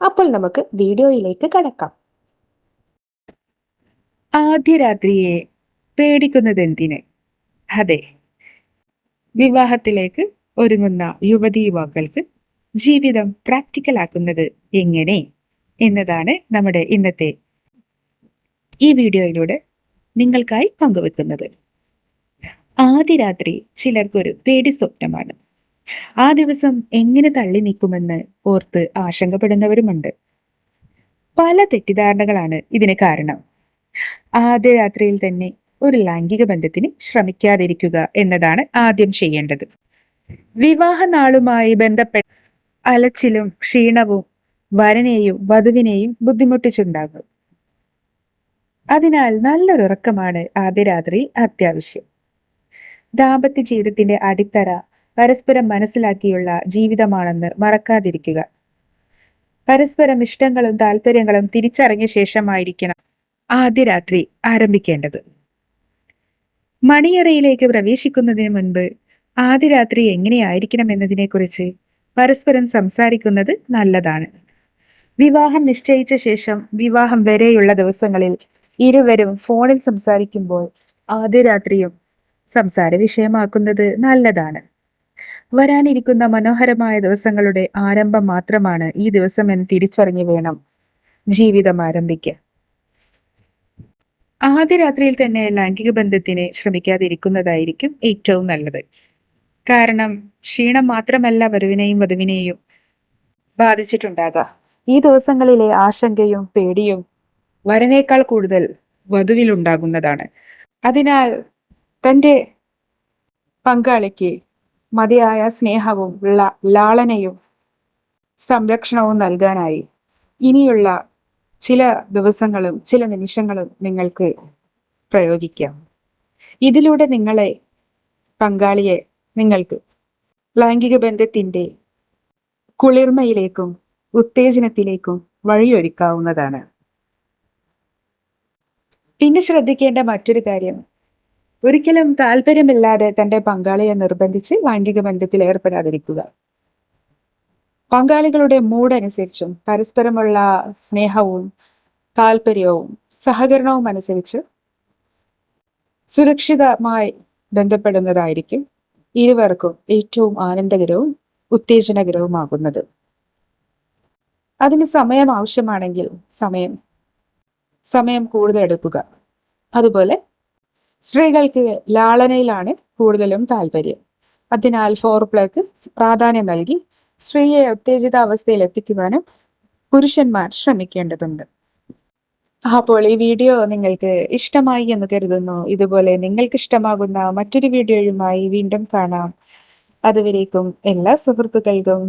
അപ്പോൾ നമുക്ക് വീഡിയോയിലേക്ക് കടക്കാം. ആദ്യ രാത്രിയെ പേടിക്കുന്നത് എന്തിന് അതെ വിവാഹത്തിലേക്ക് ഒരുങ്ങുന്ന യുവതി യുവാക്കൾക്ക് ജീവിതം പ്രാക്ടിക്കൽ ആക്കുന്നത് എങ്ങനെ എന്നതാണ് നമ്മുടെ ഇന്നത്തെ ഈ വീഡിയോയിലൂടെ നിങ്ങൾക്കായി പങ്കുവെക്കുന്നത്. ആദ്യ രാത്രി ചിലർക്കൊരു പേടി സ്വപ്നമാണ്. ആ ദിവസം എങ്ങനെ തള്ളി നീക്കുമെന്ന് ഓർത്ത് ആശങ്കപ്പെടുന്നവരുമുണ്ട്. പല തെറ്റിദ്ധാരണകളാണ് ഇതിന് കാരണം. ആദ്യ രാത്രിയിൽ തന്നെ ഒരു ലൈംഗിക ബന്ധത്തിന് ശ്രമിക്കാതിരിക്കുക എന്നതാണ് ആദ്യം ചെയ്യേണ്ടത്. വിവാഹ നാളുമായി ബന്ധപ്പെട്ട അലച്ചിലും ക്ഷീണവും വരനെയും വധുവിനെയും ബുദ്ധിമുട്ടിച്ചുണ്ടാകും. അതിനാൽ നല്ലൊരു ഉറക്കമാണ് ആദ്യ രാത്രി അത്യാവശ്യം. ദാമ്പത്യ ജീവിതത്തിന്റെ അടിത്തറ പരസ്പരം മനസ്സിലാക്കിയുള്ള ജീവിതമാണെന്ന് മറക്കാതിരിക്കുക. പരസ്പരം ഇഷ്ടങ്ങളും താല്പര്യങ്ങളും തിരിച്ചറിഞ്ഞ ശേഷമായിരിക്കണം ആദ്യ രാത്രി ആരംഭിക്കേണ്ടത്. മണിയറയിലേക്ക് പ്രവേശിക്കുന്നതിന് മുൻപ് ആദ്യ രാത്രി എങ്ങനെയായിരിക്കണം എന്നതിനെക്കുറിച്ച് പരസ്പരം സംസാരിക്കുന്നത് നല്ലതാണ്. വിവാഹം നിശ്ചയിച്ച ശേഷം വിവാഹം വരെയുള്ള ദിവസങ്ങളിൽ ഇരുവരും ഫോണിൽ സംസാരിക്കുമ്പോൾ ആദ്യ രാത്രിയും സംസാര വിഷയമാക്കുന്നത് നല്ലതാണ്. വരാനിരിക്കുന്ന മനോഹരമായ ദിവസങ്ങളുടെ ആരംഭം മാത്രമാണ് ഈ ദിവസം എന്ന് തിരിച്ചറിഞ്ഞു വേണം ജീവിതം ആരംഭിക്കുക ആദ്യ രാത്രിയിൽ തന്നെ ലൈംഗിക ബന്ധത്തിന് ശ്രമിക്കാതിരിക്കുന്നതായിരിക്കും ഏറ്റവും നല്ലത്. കാരണം ക്ഷീണം മാത്രമല്ല വരുവിനെയും വധുവിനെയും ബാധിച്ചിട്ടുണ്ടാകുക ഈ ദിവസങ്ങളിലെ ആശങ്കയും പേടിയും വരനേക്കാൾ കൂടുതൽ വധുവിലുണ്ടാകുന്നതാണ്. അതിനാൽ തന്റെ പങ്കാളിക്ക് മതിയായ സ്നേഹവും ലാളനയും സംരക്ഷണവും നൽകാനായി ഇനിയുള്ള ചില ദിവസങ്ങളും ചില നിമിഷങ്ങളും നിങ്ങൾക്ക് പ്രയോഗിക്കാം. ഇതിലൂടെ നിങ്ങളെ പങ്കാളിയെ നിങ്ങൾക്ക് ലൈംഗിക ബന്ധത്തിന്റെ കുളിർമയിലേക്കും ഉത്തേജനത്തിലേക്കും വഴിയൊരുക്കാവുന്നതാണ്. പിന്നെ ശ്രദ്ധിക്കേണ്ട മറ്റൊരു കാര്യം ഒരിക്കലും താല്പര്യമില്ലാതെ തന്റെ പങ്കാളിയെ നിർബന്ധിച്ച് ലൈംഗിക ബന്ധത്തിൽ ഏർപ്പെടാതിരിക്കുക. പങ്കാളികളുടെ മൂടനുസരിച്ചും പരസ്പരമുള്ള സ്നേഹവും താല്പര്യവും സഹകരണവും അനുസരിച്ച് സുരക്ഷിതമായി ബന്ധപ്പെടുന്നതായിരിക്കും ഇരുവർക്കും ഏറ്റവും ആനന്ദകരവും ഉത്തേജനകരവുമാകുന്നത്. അതിന് സമയം ആവശ്യമാണെങ്കിൽ സമയം സമയം കൂടുതൽ എടുക്കുക. അതുപോലെ സ്ത്രീകൾക്ക് ലാളനയിലാണ് കൂടുതലും താല്പര്യം. അതിനാൽ ഫോർ പ്ലേക്ക് പ്രാധാന്യം നൽകി സ്ത്രീയെ ഉത്തേജിത അവസ്ഥയിൽ എത്തിക്കുവാനും പുരുഷന്മാർ ശ്രമിക്കേണ്ടതുണ്ട്. അപ്പോൾ ഈ വീഡിയോ നിങ്ങൾക്ക് ഇഷ്ടമായി എന്ന് കരുതുന്നു. ഇതുപോലെ നിങ്ങൾക്ക് ഇഷ്ടമാകുന്ന മറ്റൊരു വീഡിയോയുമായി വീണ്ടും കാണാം. അതുവരേക്കും എല്ലാ സുഹൃത്തുക്കൾക്കും.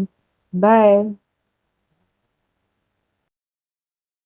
ബൈ